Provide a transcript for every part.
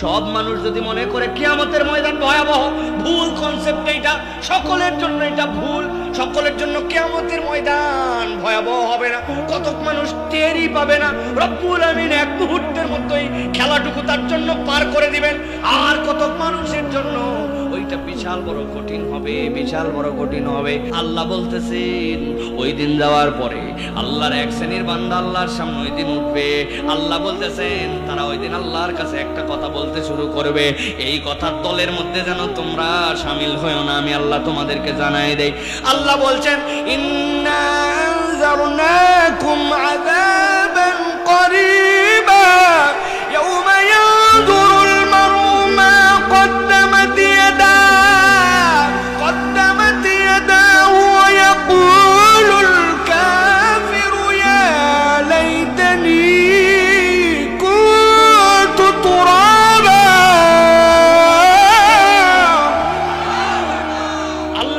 সব মানুষ যদি মনে করে কিয়ামতের ময়দান ভয়াবহ, ভুল কনসেপ্ট এটা সকলের জন্য এটা ভুল, সকলের জন্য কিয়ামতের ময়দান ভয়াবহ হবে না। কতক মানুষ টেরই পাবে না, রব্বুল আমিন এক মুহূর্তের মতোই খেলাটুকু তার জন্য পার করে দিবেন। আর কতক মানুষের জন্য ওইটা বিশাল বড় কঠিন হবে, বিশাল বড় কঠিন হবে। আল্লাহ বলতেছেন, ওই দিন যাওয়ার পরে আল্লাহর এক শ্রেণির বান্দা আল্লাহর সামনে ওই দিন উঠবে। আল্লাহ বলতেছেন, তারা ওই দিন আল্লাহর কাছে একটা কথা বলতে শুরু করবে। এই কথার দলের মধ্যে যেন তোমরা সামিল হয়েও না, আমি আল্লাহ তোমাদেরকে জানাই দেই। আল্লাহ বলছেন, ইন্না আযাবান করিবা।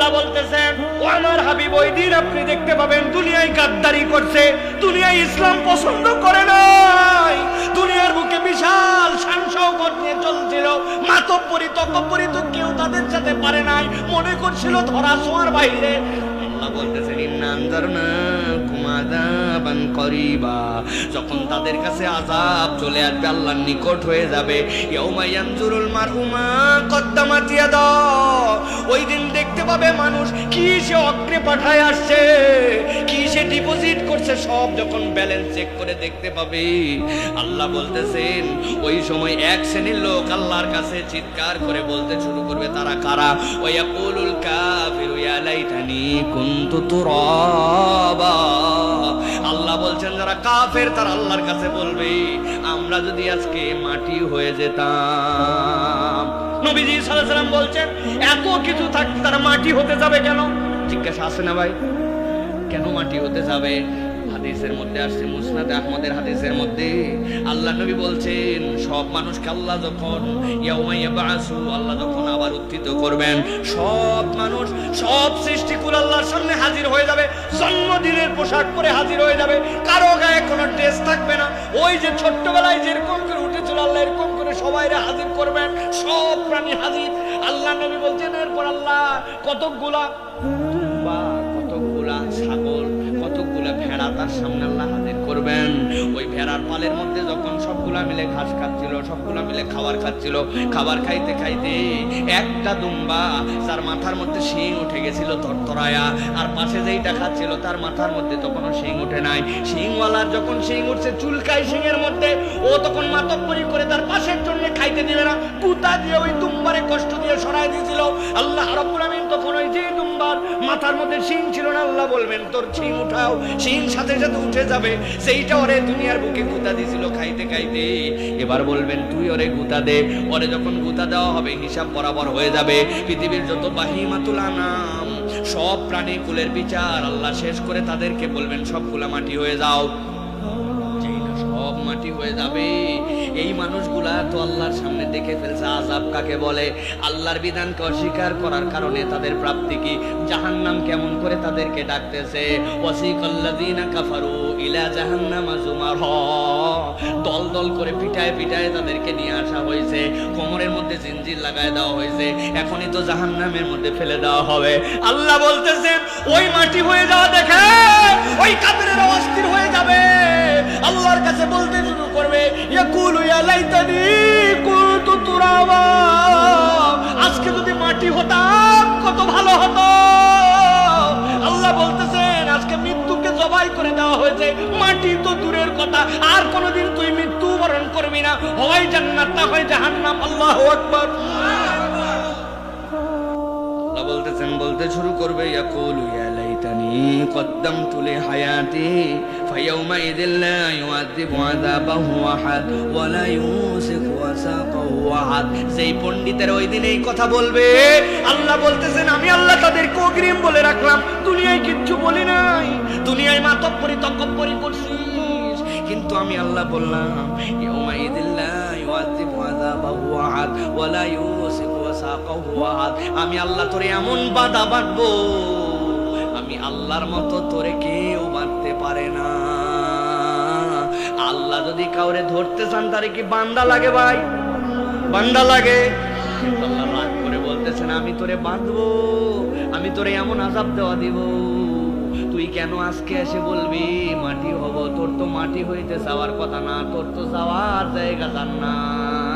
আল্লাহ বলতেছেন ও আমার হাবিব, ওই দিন আপনি দেখতে পাবেন দুনিয়ায় গাদ্দারি করছে। দুনিয়ায় ইসলাম পছন্দ করে নাই। দুনিয়ার বুকে বিশাল সাংসৌকট নিয়ে চলছিল। মাতব্বরি, তকব্বরি তো কেউ তাদের সাথে পারে নাই। মনে করছিল ধরা ছোঁয়ার বাইরে। বলতেছেন করিবা। যখন তাদের কাছে আজাব চলে আসবে, আল্লাহর নিকট হয়ে যাবে। ইয়াউমা ইয়ানজুরুল মার'ু মা কদ্দামাত ইয়াদা ওই দিন দেখতে পাবে মানুষ কি সে অগ্রে পাঠায় আসছে। করছে সব যখন ব্যালেন্স চেক করে দেখতে পাবে। আল্লাহ বলতেছেন, ওই সময় এক শ্রেণির লোক আল্লাহর কাছে চিৎকার করে বলতে শুরু করবে, তারা কারা? ওয়া কুলুল কাফিরু, ইয়া লাইতানি কুনতু তুরাবা। আল্লাহ বলছেন, যারা কাফের, তারা আল্লাহর কাছে বলবে, আমরা যদি আজকে মাটি হয়ে যেতাম। নবীজি সাল্লাল্লাহু আলাইহি বলছেন, এত কিছু থাকতে তারা মাটি হতে যাবে কেন? জিজ্ঞাসা আছে না ভাই? কেন মাটি হতে যাবে? হাদিসের মধ্যে আসছে, মুসনাদ আহমদের হাদিসের মধ্যে। আল্লাহ নবী বলছেন, সব মানুষকে আল্লাহ যখন ইয়াবাসু, আল্লাহ যখন আবার উত্থিত করবেন, সব মানুষ, সব সৃষ্টিকুল আল্লাহর সামনে হাজির হয়ে যাবে, জন্মদিনের পোশাক পরে হাজির হয়ে যাবে, কারও গায়ে কোনো ড্রেস থাকবে না। ওই যে ছোট্টবেলায় যেরকম করে উঠেছিল আল্লাহ, এরকম করে সবাইরে হাজির করবেন, সব প্রাণী হাজির। আল্লাহ নবী বলছেন, এরপর আল্লাহ কতকগুলা দুম্বা কতকগুলা ছাগল কতকগুলা ভেড়া তার সামনে আল্লাহ হাজির করবেন। ওই ভেড়ার পালের মধ্যে যখন সবগুলা মিলে ঘাস খাচ্ছিল, সবগুলা মিলে খাবার খাচ্ছিল, খাবার খাইতে খাইতে একটা দুম্বা তার মাথার মধ্যে শিং উঠে গেছিল তরতরায়া আর পাশে যেইটা খাচ্ছিল তার মাথার মধ্যে তখনও শিং উঠে নাই। শিংওয়ালার যখন শিং উঠছে চুলকাই শিংয়ের মধ্যে, ও তখন মাতব্বরি করে তার পাশের জন্য খাইতে দিবে না। কুতা দিয়ে ওই দুম্বারে কষ্ট দিয়ে সরাই দিয়েছিল। আল্লাহ রাব্বুল আমিন তখন ওই দুম্বার মাথার মধ্যে শিং ছিল না, আল্লাহ বলবেন, তোর শিং উঠাও, শিং সাথে সাথে উঠে যাবে। সেইটা ওরে দুনিয়ার বুকে গুতা দিয়েছিল খাইতে খাইতে। এবার বলবেন, তুই ওরে গুতা দে। ওরে যখন গুতা দেওয়া হবে, হিসাব বরাবর হয়ে যাবে পৃথিবীর যত বাহিমাতুল আনাম, সব প্রাণী কুলের বিচার আল্লাহ শেষ করে তাদেরকে বলবেন, সব সবগুলা মাটি হয়ে যাও। সব মাটি হয়ে যাবে এই মানুষগুলা তো আল্লাহর সামনে দেখে ফেলছে আজাব কাকে বলে? আল্লাহর বিধানকে অস্বীকার করার কারণে তাদের প্রাপ্তি কি? জাহান্নাম কেমন করে তাদেরকে ডাকতেছে? দল দল করে তাদেরকে নিয়ে আসা হয়েছে। কোমরের মধ্যে জিনজির লাগায় দেওয়া হয়েছে। এখনই তো জাহান্নামের মধ্যে ফেলে দেওয়া হবে। আল্লাহ বলতেছেন, ওই মাটি হয়ে যাওয়া দেখে, ওই অস্থির হয়ে যাবে। আল্লাহর কাছে বলতে শুরু করবে, ইয়াকুলু ইয়া লাইতানি কুনতু তুরাবা। আজকে যদি মাটি হতাম, কত ভালো হতো। আল্লাহ বলতেছেন, আজকে মৃত্যুকে জবাই করে দেওয়া হয়েছে। মাটি তো দূরের কথা, আর কোনোদিন তুই মৃত্যু বরণ করবি না। হয় জান্নাত, না হয় জাহান্নাম। আল্লাহু আকবার। আল্লাহ বলতেছেন, বলতে শুরু করবে, ইয়াকুলু ইয়া কদ্দামতু লিহায়াতি ফায়াউমাইযিন লা ইউআযিবু আযাবাহু আহাদ ওয়া লা ইউসিকু ওয়াসাকাহু আহাদ সেই পণ্ডিতের ওই দিন এই কথা বলবে, আল্লাহ বলতেছেন, আমি আল্লাহ তাদেরকে অগ্রিম বলে রাখলাম। দুনিয়ায় কিচ্ছু বলি নাই। দুনিয়ায় মাতব্বরি তকব্বরি করছিস কিন্তু আমি আল্লাহ বললাম ইয়াউমাইযিন লা ইউআযিবু আযাবাহু আহাদ ওয়া লা ইউসিকু ওয়াসাকাহু আহাদ। আমি আল্লাহ তোরে এমন বাধা বাঁধবো আমি আল্লাহর মতো তোরে কেউ বাঁধতে পারে না। আল্লাহ যদি কাউরে ধরতে চান, তারে কি বান্দা লাগে ভাই? বান্দা লাগে। আল্লাহ রাগ করে বলতেছেন, আমি তোরে বাঁধবো, আমি তোরে এমন আজাব দেওয়া দিব। তুই কেন আজকে এসে বলবি, মাটি হব? তোর তো মাটি হইতে যাওয়ার কথা না, তোর তো যাওয়ার জায়গা জান্নাত।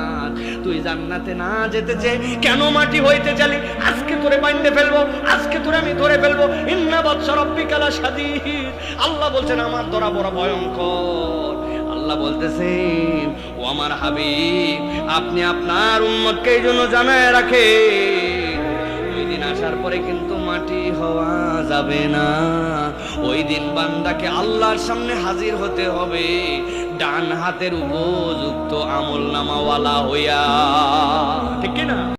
তুই জান্নাতে না যেতে চেয়ে কেন মাটি হইতে চালি? আজকে তোরে বাইন্দে ফেলব, আজকে তোরে আমি ধরে ফেলব। ইন্না বৎসর অব্বিকালা সাদিদ আল্লাহ বলছেন, আমার ধরা বড় ভয়ঙ্কর। আল্লাহ বলতেছেন ও আমার হাবিব, আপনি আপনার উম্মতকে এই জন্য জানায় রাখে ওই দিন আসার পরে কিন্তু মাটি হওয়া যাবে না। ওই দিন বান্দাকে আল্লাহর সামনে হাজির হতে হবে। ডান হাতের উপযুক্ত আমল নামাওয়ালা হইয়া। ঠিক না